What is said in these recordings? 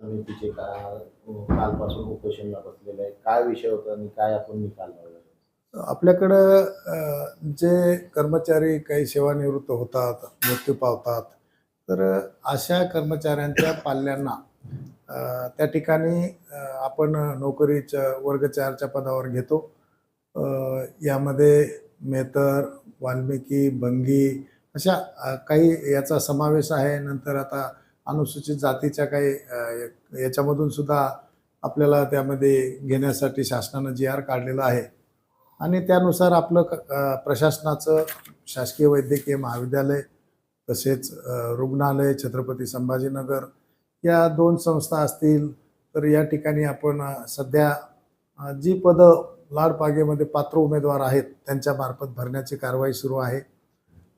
समितीचे का कालपासून उपोषणला बसलेले आहे? काय विषय होता आणि काय आपण निकाल लावला? आपल्याकडं जे कर्मचारी काही सेवानिवृत्त होतात मृत्यू पावतात तर अशा कर्मचाऱ्यांच्या पाल्यांना त्या ठिकाणी आपण नोकरीच्या वर्ग चारच्या पदावर घेतो. यामध्ये मेतर वाल्मिकी बंगी अशा काही याचा समावेश आहे. नंतर आता अनुसूचित जातीच्या काही याच्यामधून सुद्धा आपल्याला त्यामध्ये घेण्यासाठी शासनानं जी आर काढलेला आहे. आणि त्यानुसार आपलं क- प्रशासनाचं शासकीय वैद्यकीय महाविद्यालय तसेच रुग्णालय छत्रपती संभाजीनगर या दोन संस्था असतील तर या ठिकाणी आपण सध्या जी पदं लाडपागेमध्ये पात्र उमेदवार आहेत त्यांच्यामार्फत भरण्याची कारवाई सुरू आहे.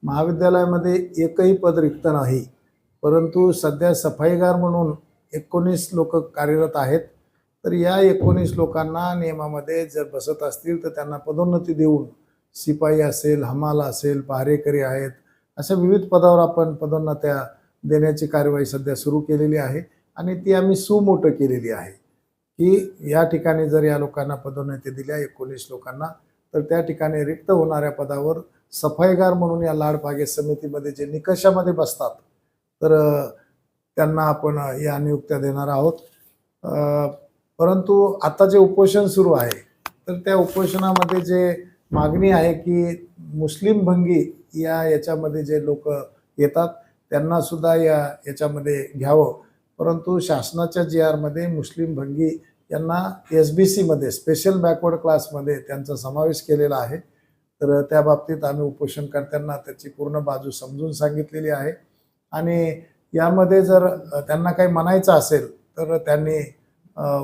महाविद्यालयामध्ये एकही पद रिक्त नाही. परंतु सध्या सफाईगार म्हणून एकोणीस लोक कार्यरत आहेत तर या एकोणीस लोकांना नियमामध्ये जर बसत असतील तर त्यांना पदोन्नती देऊन शिपाई असेल हमाल असेल पहारेकरी आहेत अशा विविध पदावर आपण पदोन्नत्या देण्याची कार्यवाही सध्या सुरू केलेली आहे आणि ती आम्ही सुमोठं केलेली आहे की या ठिकाणी जर या लोकांना पदोन्नती दिल्या एकोणीस लोकांना तर त्या ठिकाणी रिक्त होणाऱ्या पदावर सफाईगार म्हणून या लाडबागे समितीमध्ये जे निकषामध्ये बसतात तर त्यांना आपण या नियुक्त्या देणार आहोत. परंतु आता जे उपोषण सुरू आहे तर त्या उपोषणामध्ये जे मागणी आहे की मुस्लिम भंगी या याच्यामध्ये जे लोक येतात त्यांना सुद्धा या याच्यामध्ये घ्यावं. परंतु शासनाच्या जी आरमध्ये मुस्लिम भंगी यांना एस बी सीमध्ये स्पेशल बॅकवर्ड क्लासमध्ये त्यांचा समावेश केलेला आहे. तर त्या बाबतीत आम्ही उपोषणकर्त्यांना त्याची पूर्ण बाजू समजून सांगितलेली आहे. आणि यामध्ये जर त्यांना काही म्हणायचं असेल तर त्यांनी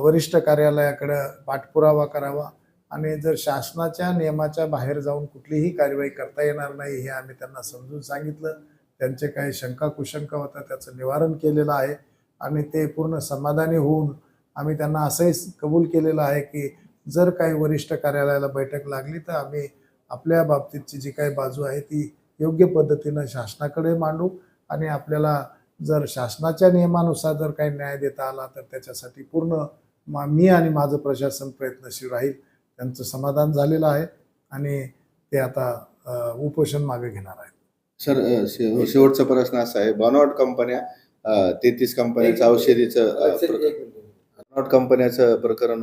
वरिष्ठ कार्यालयाकडं पाठपुरावा करावा आणि जर शासनाच्या नियमाच्या बाहेर जाऊन कुठलीही कार्यवाही करता येणार नाही हे आम्ही त्यांना समजून सांगितलं. त्यांचे काही शंका कुशंका होता त्याचं निवारण केलेलं आहे आणि ते पूर्ण समाधानी होऊन आम्ही त्यांना असंही कबूल केलेलं आहे की जर काही वरिष्ठ कार्यालयाला बैठक लागली तर आम्ही आपल्या बाबतीतची जी काही बाजू आहे ती योग्य पद्धतीनं शासनाकडे मांडू आणि आपल्याला जर शासनाच्या नियमानुसार जर काही न्याय देता आला तर त्याच्यासाठी पूर्ण मा मी आणि माझं प्रशासन प्रयत्नशील राहील. त्यांचं समाधान झालेलं आहे आणि ते आता उपोषण मागे घेणार आहेत. सर शेवटचा प्रश्न असा आहे. बनॉट कंपन्या तेहतीस कंपन्याचं औषधीचं बनॉट कंपन्याचं प्रकरण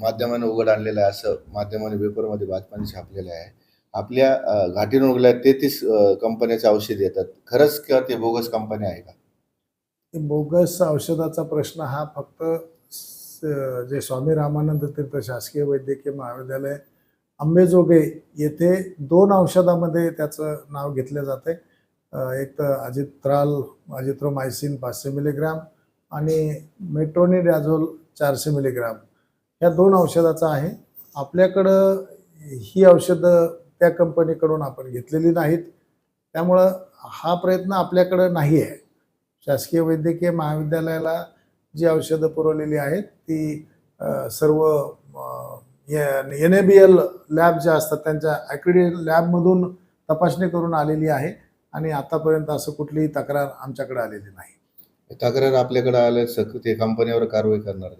माध्यमाने उघड आणलेलं आहे असं माध्यमाने पेपरमध्ये बातम्याने छापलेलं आहे आपल्या घाटी रुग्णालयात तेहतीस कंपन्याचे औषध येतात. खरंच किंवा ते बोगस कंपन्या आहे का? ते बोगस औषधाचा प्रश्न हा फक्त जे स्वामी रामानंद तीर्थ शासकीय वैद्यकीय महाविद्यालय आंबेजोगे येथे दोन औषधामध्ये त्याचं नाव घेतलं जाते एक तर अजित्राल अजिथ्रोमायसिन पाचशे मिलीग्राम आणि मेट्रोनिडॅझोल चारशे मिलीग्राम. ह्या दोन औषधाचं आहे. आपल्याकडं ही औषधं त्या कंपनीकडून आपण घेतलेली नाहीत. त्यामुळं हा प्रयत्न आपल्याकडं नाही आहे शासकीय वैद्यकीय महाविद्यालयाला जी औषधं पुरवलेली आहेत ती सर्व N A B L lab ज्या असतात त्यांच्या ॲक्रिडिट लॅबमधून तपासणी करून आलेली आहे आणि आतापर्यंत असं कुठलीही तक्रार आमच्याकडे आलेली नाही. तक्रार आपल्याकडे आल्या सक- ते कंपनीवर कारवाई करणार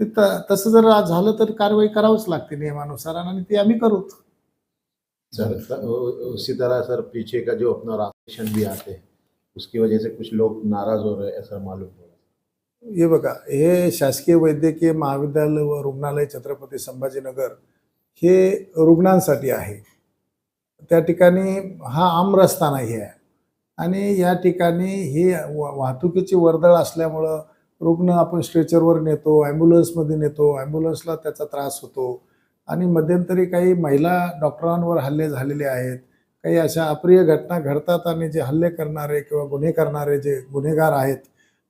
का तसं जर झालं तर कारवाई करावीच लागते नियमानुसार आणि ती आम्ही करू. सर उसी तरह सर पीछे का जो अपना राशन भी आते हैं उसकी वजह से कुछ लोग नाराज हो रहे हैं ऐसा मालूम हो हे बघा हे शासकीय वैद्यकीय महाविद्यालय व रुग्णालय छत्रपती संभाजीनगर हे रुग्णांसाठी आहे. त्या ठिकाणी हा आम रस्ता नाही आहे. आणि या ठिकाणी ही वाहतुकीची वर्दळ असल्यामुळं रुग्ण आपण स्ट्रेचरवर नेतो ॲम्ब्युलन्समध्ये नेतो ॲम्ब्युलन्सला त्याचा त्रास होतो. आणि मध्यंतरी काही महिला डॉक्टरांवर हल्ले झालेले आहेत. काही अशा अप्रिय घटना घडतात आणि जे हल्ले करणारे किंवा गुन्हे करणारे जे गुन्हेगार आहेत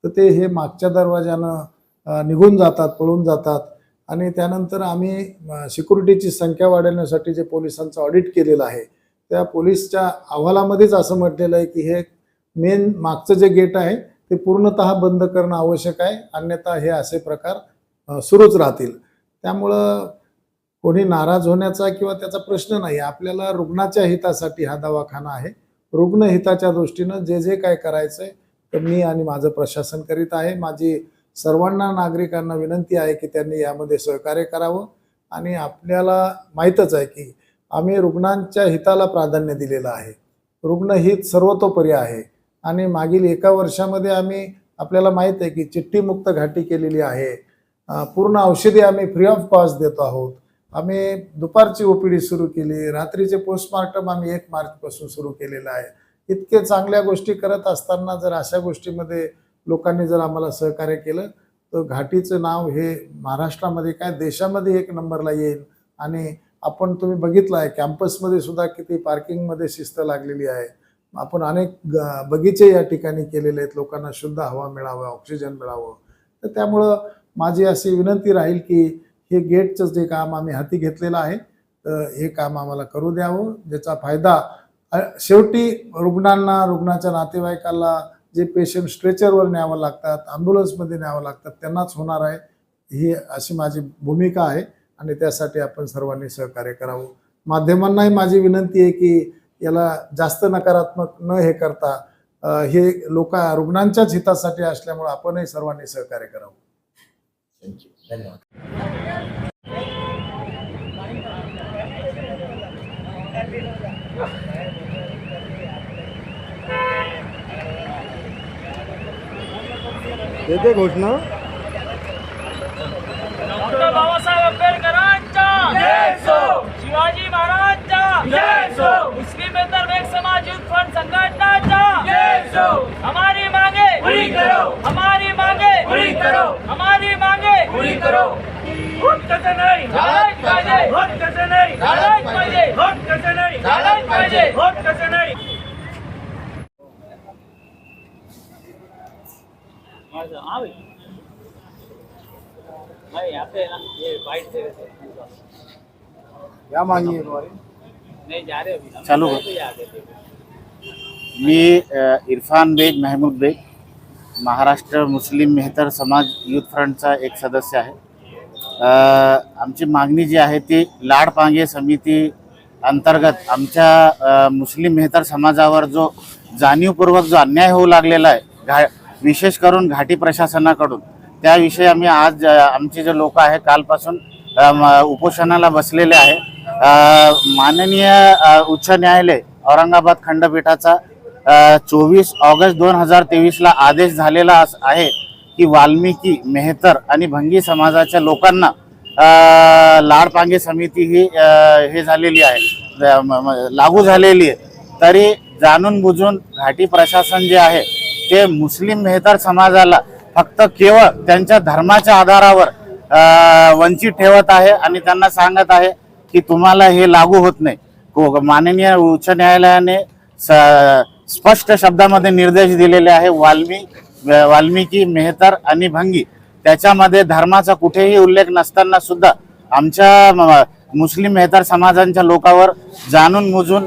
तर ते हे मागच्या दरवाजानं निघून जातात पळून जातात. आणि त्यानंतर आम्ही सिक्युरिटीची संख्या वाढवण्यासाठी जे पोलिसांचं ऑडिट केलेलं आहे त्या पोलीसच्या अहवालामध्येच असं म्हटलेलं आहे की हे मेन मागचं जे गेट आहे ते पूर्णतः बंद करणं आवश्यक आहे. अन्यथा हे असे प्रकार सुरूच राहतील. त्यामुळं कोणी नाराज होण्याचा किंवा त्याचा प्रश्न नाही. आपल्याला रुग्णाच्या हितासाठी हा दवाखाना आहे. रुग्ण हिताच्या दृष्टीनं जे जे काय करायचंय तर मी आणि माझं प्रशासन करीत आहे. माझी सर्वांना नागरिकांना विनंती आहे की त्यांनी यामध्ये सहकार्य करावं. आणि आपल्याला माहीतच आहे की आम्ही रुग्णांच्या हिताला प्राधान्य दिलेलं आहे. रुग्णहित सर्वतोपरी आहे. आणि मागील एका वर्षामध्ये आम्ही आपल्याला माहीत आहे की चिठ्ठीमुक्त घाटी केलेली आहे. पूर्ण औषधी आम्ही फ्री ऑफ कॉस्ट देतो आहोत. आम्ही दुपारची ओपीडी सुरू केली रात्रीचे पोस्टमार्टम आम्ही एक मार्चपासून सुरू केलेलं आहे. इतके चांगल्या गोष्टी करत असताना जर अशा गोष्टीमध्ये लोकांनी जर आम्हाला सहकार्य केलं तर घाटीचं नाव हे महाराष्ट्रामध्ये काय देशामध्ये एक नंबरला येईल. आणि आपण तुम्ही बघितलं आहे कॅम्पसमध्ये सुद्धा किती पार्किंगमध्ये शिस्त लागलेली आहे. आपण अनेक ग- बगीचे या ठिकाणी केलेले आहेत. लोकांना शुद्ध हवा मिळावं ऑक्सिजन मिळावं. तर त्यामुळं माझी अशी विनंती राहील की हे गेटचं जे काम आम्ही हाती घेतलेलं आहे तर हे काम आम्हाला करू द्यावं. ज्याचा फायदा शेवटी रुग्णांना रुग्णाच्या नातेवाईकाला जे पेशंट स्ट्रेचरवर न्यावं लागतात ॲम्ब्युलन्समध्ये न्यावं लागतात त्यांनाच होणार आहे ही अशी माझी भूमिका आहे. आणि त्यासाठी आपण सर्वांनी सहकार्य करावं. माध्यमांनाही माझी विनंती आहे की याला जास्त नकारात्मक न हे करता हे लोक रुग्णांच्याच हितासाठी असल्यामुळे आपणही सर्वांनी सहकार्य करावं. थँक्यू धन्यवाद. देते घोषणा. डॉक्टर बाबासाहेब आंबेडकरांच्या. शिवाजी महाराजच्या. मुस्लिमेतर एक समाज युद्ध फ्रंट संघटनाच्या. हमारी मांगे. पूरी करो. हमारी मांगे. पूरी करो. हमारी मांगे. पूरी करो. कसं नाही. कसं नाही. कसं नाही. कसं नाही. हा भाई यहाँ पे ना ये वाइट से क्या मांगी है तुम्हारी नहीं जा रहे अभी चालू हो. तो आगे थे मी अ, इरफान बेग मेहमूद बेग महाराष्ट्र मुस्लिम मेहतर समाज युथ फ्रंटचा एक सदस्य आहे अ, आमची मागणी जी आहे ती लाडपांगे समिती अंतर्गत आमच्या अ, मुस्लिम मेहतर समाजावर जो जाणीवपूर्वक जो अन्याय होऊ लागलेला आहे घा विशेष करून घाटी प्रशासनाकडून. त्याविषयी आम्ही आज आमचे जे लोक आहे कालपासून उपोषणाला बसलेले आहे. माननीय उच्च न्यायालय औरंगाबाद खंडपीठाचा चोवीस ऑगस्ट दोन हजार तेवीसला आदेश झालेला अस- आहे की वाल्मिकी मेहतर आणि भंगी समाजाच्या लोकांना लाडपांगे समिती ही हे झालेली आहे. लागू झालेली आहे. तरी जाणून बुजून घाटी प्रशासन जे आहे ते मुस्लिम मेहतर समाजाला फक्त केवळ त्यांच्या धर्माच्या आधारावर वंचित ठेवत आहे आणि त्यांना सांगत आहे की तुम्हाला हे लागू होत नाही. माननीय उच्च न्यायालयाने स- स्पष्ट शब्दामध्ये निर्देश दिलेले आहे वाल्मी वाल्मिकी मेहतर आणि भंगी. त्याच्यामध्ये धर्माचा कुठेही उल्लेख नसताना सुद्धा आमच्या मुस्लिम मेहतर समाजांच्या लोकांवर जाणून मुजून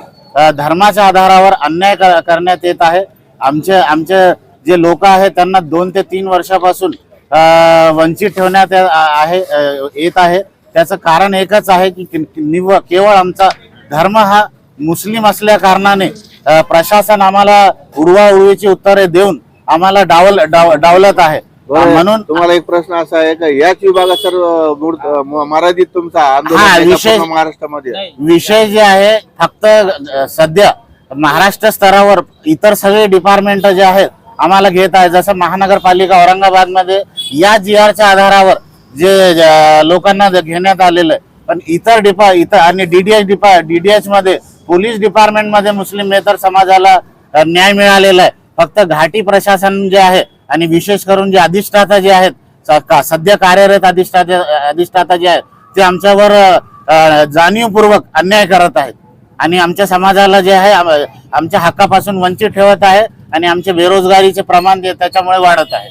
धर्माच्या आधारावर अन्याय कर- करण्यात येत आहे. आमचे आमचे जे लोक आहेत त्यांना दोन ते तीन वर्षापासून वंचित ठेवण्यात आहे येत आहे. त्याचं कारण एकच आहे की कि- निव केवळ आमचा धर्म हा मुस्लिम असल्या कारणाने प्रशासन आम्हाला उडवाउडवीची उत्तरे देऊन आम्हाला डावल डाव डावलत आहे. म्हणून तुम्हाला एक प्रश्न असा आहे का याच विभागात म- मराठीत तुमचा पूर्ण महाराष्ट्रामध्ये? विषय जे आहे फक्त सध्या महाराष्ट्र स्तरावर इतर सगळे डिपार्टमेंट जे आहेत आम्हाला घेत आहे जसं महानगरपालिका औरंगाबादमध्ये या जी आरच्या आधारावर जे लोकांना घेण्यात आलेलं आहे. पण इतर डिपा इतर आणि डीडीएच डिपा डीडीएच मध्ये पोलीस डिपार्टमेंटमध्ये मुस्लिम मेहतर समाजाला न्याय मिळालेला आहे. फक्त घाटी प्रशासन जे आहे आणि विशेष करून जे अधिष्ठाता जे आहेत स- का- सध्या कार्यरत अधिष्ठाता अधिष्ठाता जे आहेत ते आमच्यावर जाणीवपूर्वक अन्याय करत आहेत. आणि आमच्या समाजाला जे आहे आम- आमच्या हक्कापासून वंचित ठेवत आहे आणि आमचे बेरोजगारीचे प्रमाण त्याच्यामुळे वाढत आहे.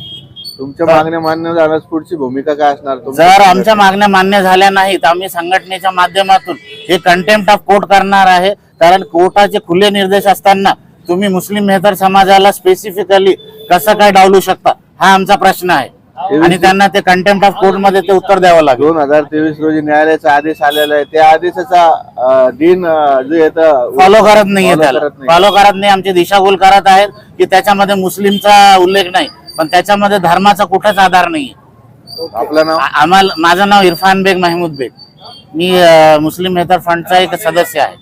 तुमच्या मागण्या मान्य झाल्यास पुढची भूमिका काय असणार? जर आमच्या मागण्या मान्य झाल्या नाहीत आम्ही संघटनेच्या माध्यमातून हे कंटेम्प्ट ऑफ कोर्ट करणार आहे. कारण कोर्टाचे खुले निर्देश असताना तुम्ही मुस्लिम मेहतर समाजाला स्पेसिफिकली कसं काय डावलू शकता हा आमचा प्रश्न आहे. आणि त्यांना ते कंटेम्प्ट ऑफ कोर्टमध्ये ते उत्तर द्यावं लागेल. दोन हजार तेवीस रोजी न्यायालयाचा आदेश आलेला आहे. त्या आदेशाचा दिन जो येतं फॉलो करत नाहीये त्याला. करत नाही. फॉलो करत नाही. आमची दिशाभूल करत आहेत की त्याच्यामध्ये मुस्लिमचा उल्लेख नाही. पण त्याच्यामध्ये धर्माचा कुठंच आधार नाही आपलं नाव? आम्हाला माझं नाव इरफान बेग महमूद बेग. मी मुस्लिम मेहतर फंडचा एक सदस्य आहे.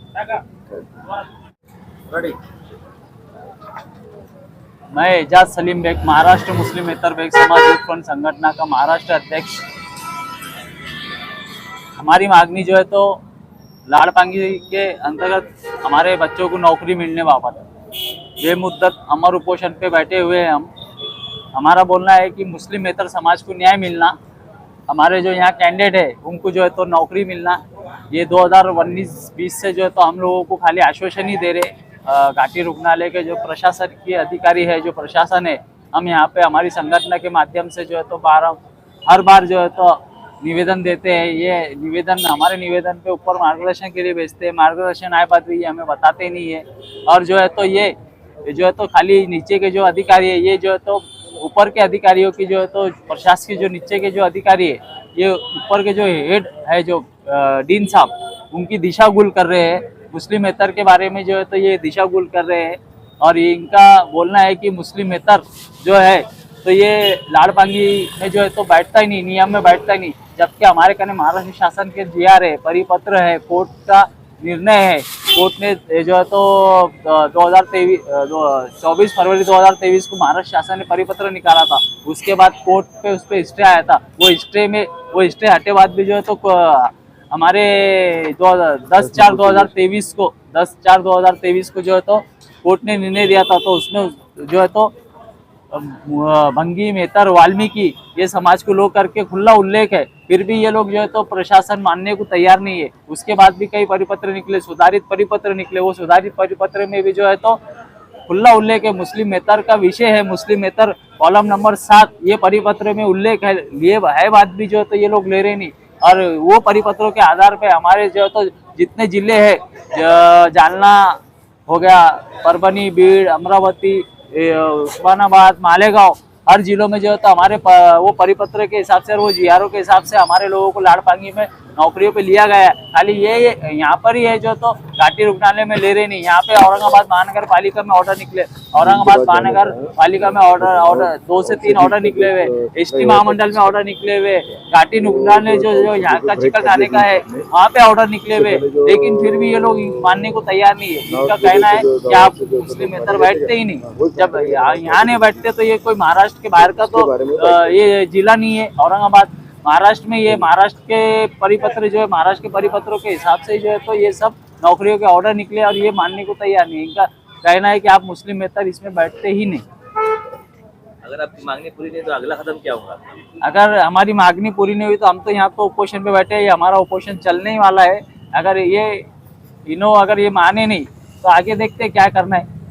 मैं एजाज सलीम बेग, महाराष्ट्र मुस्लिम मेहतर बेग समाज फ्रंट संगठना का महाराष्ट्र अध्यक्ष। हमारी मांगनी जो है तो लाड़पांगी के अंतर्गत हमारे बच्चों को नौकरी मिलने बाबत ये मुद्दत अमर उपोषण पे बैठे हुए हैं हम। हमारा बोलना है कि मुस्लिम मेहतर समाज को न्याय मिलना, हमारे जो यहाँ कैंडिडेट है, उनको जो है तो नौकरी मिलना। ये 2019-20 से जो है तो हम लोगों को खाली आश्वासन ही दे रहे घाटी रुग्णालय के जो प्रशासन के अधिकारी है, जो प्रशासन है, हम यहाँ पे हमारी संगठन के माध्यम से जो है तो बारह, हर बार जो है तो निवेदन देते हैं। ये निवेदन, हमारे निवेदन पे ऊपर मार्गदर्शन के लिए भेजते हैं। मार्गदर्शन आए बात ये हमें बताते नहीं है। और जो है तो ये, जो है तो खाली नीचे के जो अधिकारी है, ये जो है तो ऊपर के अधिकारियों की जो है तो प्रशासकीय जो नीचे के जो अधिकारी है, ये ऊपर के जो हेड है, जो डीन साहब, उनकी दिशा गुल कर रहे हैं। मुस्लिम मेहतर के बारे में जो है तो ये दिशा गुल कर रहे हैं और ये इनका बोलना है कि मुस्लिम मेहतर जो है तो ये लाड़पांगी में जो है तो बैठता ही नहीं, नियम में बैठता ही नहीं, जबकि हमारे कहने महाराष्ट्र शासन के जी आर है, परिपत्र है, कोर्ट का निर्णय है। कोर्ट ने जो है तो दो हज़ार तेईस चौबीस फरवरी 2023 को महाराष्ट्र शासन ने परिपत्र निकाला था। उसके बाद कोर्ट पे उस पर स्टे आया था। वो स्टे में, वो स्टे हटे बाद भी जो है तो हमारे दो दस चार दो हज़ार तेईस को दस चार दो हज़ार तेईस को जो है तो कोर्ट ने निर्णय दिया था तो उसमें जो है तो भंगी मेहतर वाल्मीकि ये समाज को लोग करके खुला उल्लेख है। फिर भी ये लोग जो है तो प्रशासन मानने को तैयार नहीं है। उसके बाद भी कई परिपत्र निकले सुधारित परिपत्र निकले। वो सुधारित परिपत्र में भी जो है तो खुला उल्लेख है। मुस्लिम मेहतर का विषय है। मुस्लिम मेहतर कॉलम नंबर सात ये परिपत्र में उल्लेख है। लिए है बात भी जो है तो ये लोग ले रहे नहीं। और वो परिपत्रों के आधार पे हमारे जो तो जितने जिले हैं जालना हो गया परभनी बीड़ अमरावती उस्मानाबाद मालेगांव हर जिलों में जो है तो हमारे वो परिपत्र के हिसाब से और वो जी के हिसाब से हमारे लोगों को लाड़पांगी में नौकरियों पे लिया गया है। खाली ये ये- यहाँ पर ही है जो तो घाटी रुग्णालय में ले रहे नहीं। यहाँ पे औरंगाबाद महानगर पालिका में ऑर्डर निकले। औरंगाबाद महानगर पालिका में ऑर्डर ऑर्डर दो से तीन ऑर्डर निकले हुए। एस टी महामंडल में ऑर्डर निकले हुए। घाटी रुग्णालय जो जो यहाँ का चिकन खाने का है वहाँ पे ऑर्डर निकले हुए। लेकिन फिर भी ये लोग मानने को तैयार नहीं है। इनका कहना है कि आप मुस्लिम मेहतर बैठते ही नहीं। जब यहाँ यहाँ नहीं बैठते तो ये कोई महाराष्ट्र के बाहर का तो ये जिला नहीं है। औरंगाबाद महाराष्ट्र में ये महाराष्ट्र के परिपत्र जो है महाराष्ट्र के परिपत्रों के हिसाब से जो है तो ये सब नौकरियों के ऑर्डर निकले और ये मानने को तैयार नहीं है। इनका कहना है कि आप मुस्लिम मेहतर इसमें बैठते ही नहीं। अगर आपकी मांगनी पूरी नहीं तो अगला कदम क्या होगा? अगर हमारी मांगनी पूरी नहीं हुई तो हम तो यहाँ तो उपोषण पे बैठे हैं हमारा उपोषण चलने ही वाला है। अगर ये इनो अगर ये माने नहीं तो आगे देखते क्या करना है।